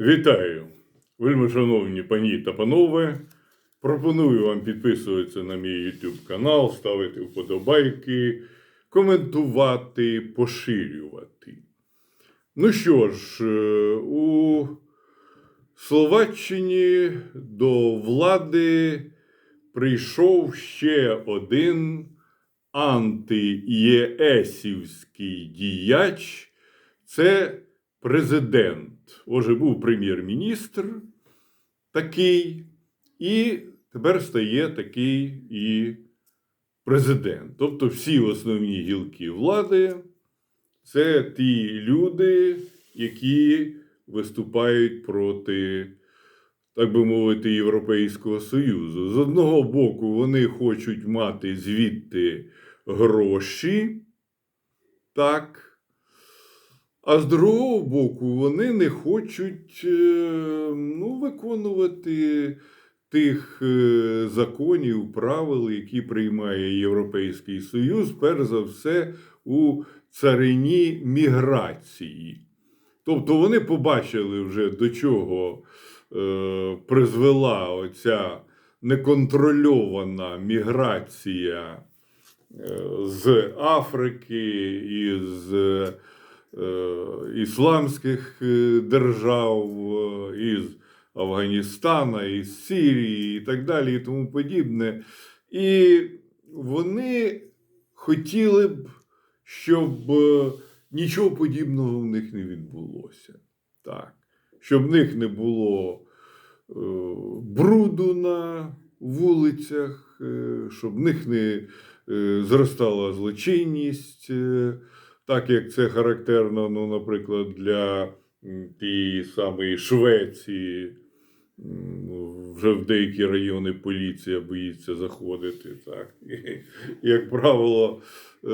Вітаю, вельми шановні пані та панове. Пропоную вам підписуватися на мій YouTube канал, ставити вподобайки, коментувати, поширювати. Ну що ж, е, у Словаччині до влади прийшов ще один антиєесівський діяч. Це президент. Отже, був прем'єр-міністр такий, і тепер стає такий і президент. Тобто всі основні гілки влади це ті люди, які виступають проти, так би мовити, Європейського Союзу. З одного боку, вони хочуть мати звідти гроші, так. А з другого боку, вони не хочуть е, ну, виконувати тих е, законів, правил, які приймає Європейський Союз, перш за все, у царині міграції. Тобто вони побачили вже до чого е, призвела оця неконтрольована міграція з Африки і з ісламських е, держав, е, із Афганістана, із Сирії і так далі, і тому подібне. І вони хотіли б, щоб е, нічого подібного в них не відбулося. Так. Щоб в них не було е, бруду на вулицях, е, щоб в них не е, зростала злочинність, е, так як це характерно, ну, наприклад, для тієї самої Швеції. Вже в деякі райони поліція боїться заходити. Так. І, як правило, е,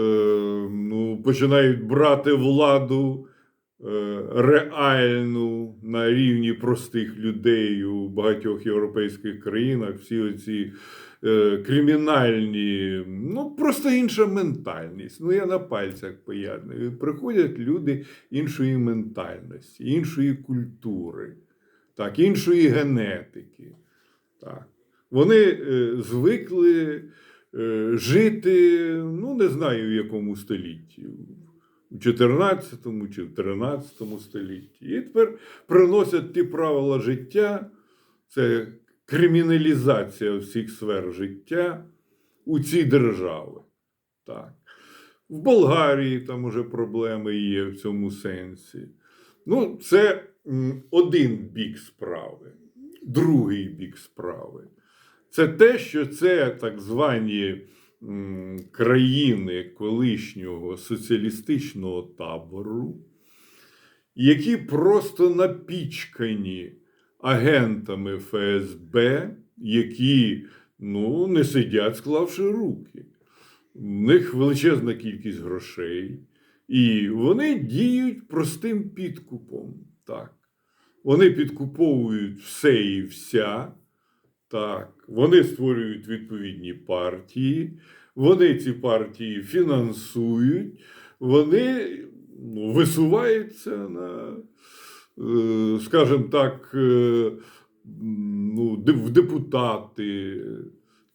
ну, починають брати владу е, реальну на рівні простих людей у багатьох європейських країнах. Всі оці кримінальні, ну просто інша ментальність. Ну, я на пальцях пояснюю. Приходять люди іншої ментальності, іншої культури, так, іншої генетики. Так. Вони е, звикли е, жити, ну не знаю в якому столітті, у 14 чи в 13 столітті. І тепер приносять ті правила життя, це криміналізація всіх сфер життя у ці держави. Так. В Болгарії там уже проблеми є в цьому сенсі. Ну, це один бік справи, другий бік справи. Це те, що це так звані країни колишнього соціалістичного табору, які просто напічкані агентами ФСБ, які ну, не сидять, склавши руки. В них величезна кількість грошей, і вони діють простим підкупом. Так. Вони підкуповують все і вся. Так, вони створюють відповідні партії, вони ці партії фінансують, вони ну, висуваються на, скажімо так, е, ну, в депутати.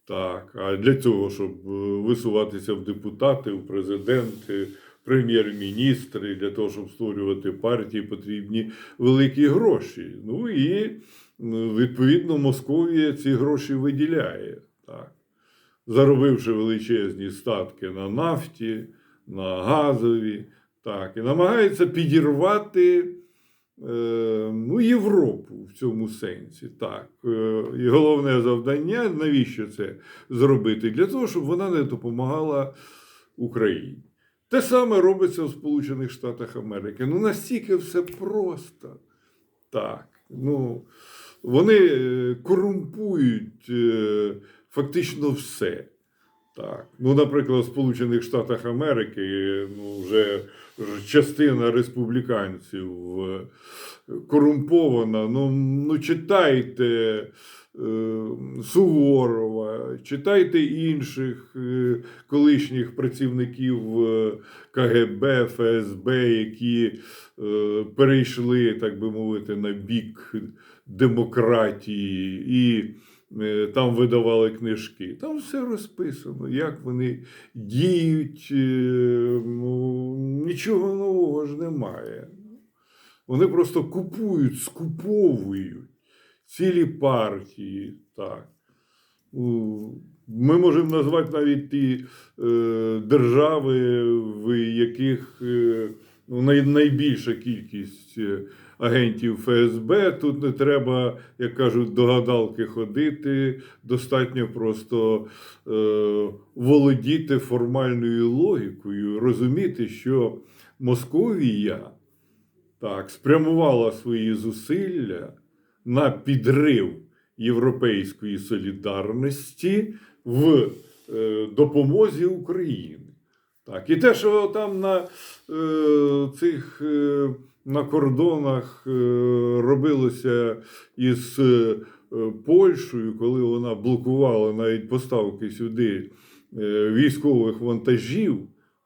Так, а для цього, щоб е, висуватися в депутати, в президенти, прем'єр-міністри, для того, щоб створювати партії, потрібні великі гроші. Ну і відповідно Московія ці гроші виділяє. Так. Заробивши величезні статки на нафті, на газові, так, і намагається підірвати е, ну, Європу в цьому сенсі. Так. Е, І головне завдання, навіщо це зробити? Для того, щоб вона не допомагала Україні. Те саме робиться в Сполучених Штатах Америки. Ну настільки все просто. Так. Ну, вони е, корумпують е, фактично все. Так. Ну, наприклад, в Сполучених Штатах Америки ну, вже частина республіканців е, корумпована. Ну, ну читайте е, Суворова, читайте інших е, колишніх працівників е, КГБ, ФСБ, які е, перейшли, так би мовити, на бік демократії і там видавали книжки. Там все розписано, як вони діють. е, Ну, нічого нового ж немає. Вони просто купують, скуповують цілі партії. Так. Ми можемо назвати навіть ті е, держави, в яких е, ну, най, найбільша кількість е, агентів ФСБ. Тут не треба, як кажуть, до гадалки ходити. Достатньо просто е, володіти формальною логікою, розуміти, що Московія так, спрямувала свої зусилля на підрив європейської солідарності в е, допомозі Україні. Так, і те, що там на е, цих е, на кордонах е, робилося із е, Польщею, коли вона блокувала навіть поставки сюди е, військових вантажів,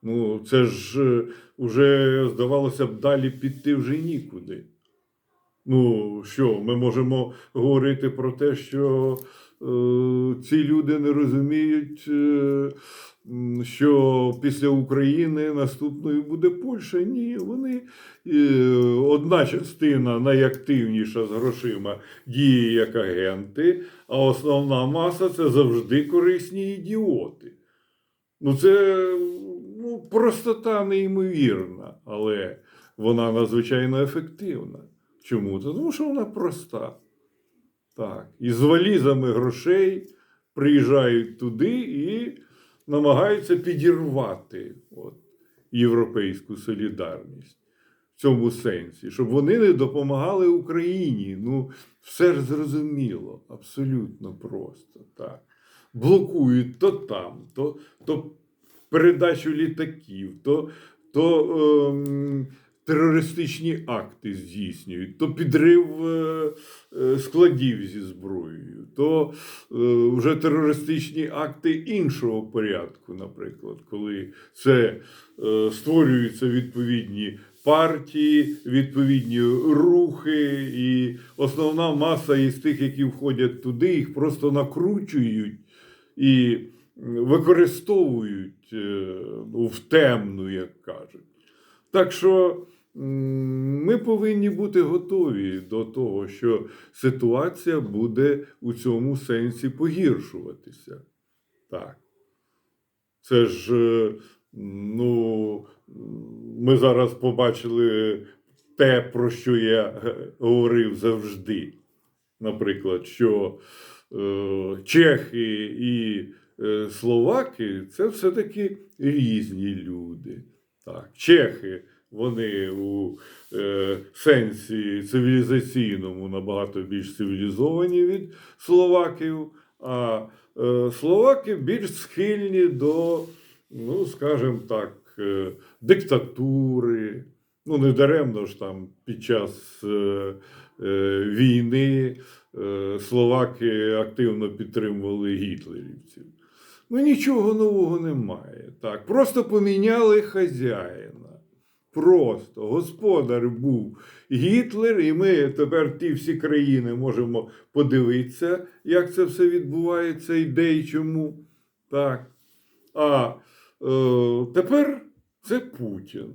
ну це ж уже здавалося б далі піти вже нікуди. Ну що, ми можемо говорити про те, що е, ці люди не розуміють, е, що після України наступною буде Польща. Ні, вони е, одна частина найактивніша з грошима діє як агенти, а основна маса це завжди корисні ідіоти. Ну, це ну, простота неймовірна, але вона надзвичайно ефективна. Чому? Тому що вона проста. Так. І з валізами грошей приїжджають туди і намагаються підірвати от, європейську солідарність в цьому сенсі, щоб вони не допомагали Україні. Ну, все ж зрозуміло, абсолютно просто. Так. Блокують то там, то, то передачу літаків, то, то ем, терористичні акти здійснюють, то підрив е, е, складів зі зброєю, то е, вже терористичні акти іншого порядку, наприклад, коли це створюються відповідні партії, відповідні рухи, і основна маса із тих, які входять туди, їх просто накручують і використовують ну, в темну, як кажуть. Так що ми повинні бути готові до того, що ситуація буде у цьому сенсі погіршуватися. Так. Це ж, е, ну, ми зараз побачили те, про що я говорив завжди. Наприклад, що е, чехи і е, словаки це все-таки різні люди. Так, чехи, вони у е, сенсі цивілізаційному набагато більш цивілізовані від словаків, а е, словаки більш схильні до, ну, скажімо так, е, диктатури. Ну, не даремно ж там під час е, е, війни е, словаки активно підтримували гітлерівців. Ну, нічого нового немає. Так, просто поміняли хазяїна. Просто господар був Гітлер, і ми тепер ті всі країни можемо подивитися, як це все відбувається і де і чому. Так. А е, тепер це Путін.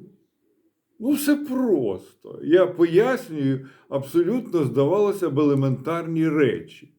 Ну, все просто. Я пояснюю абсолютно, здавалося б, елементарні речі.